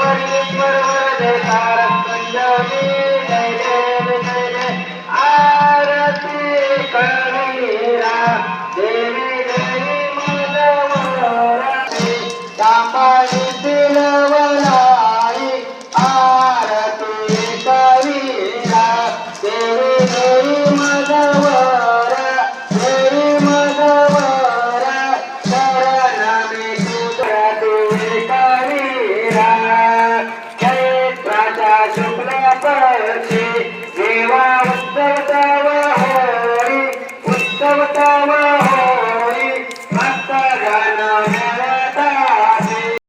Thank you. देवा उत्सवताव होरी उत्सवताव होरी भक्त गाणा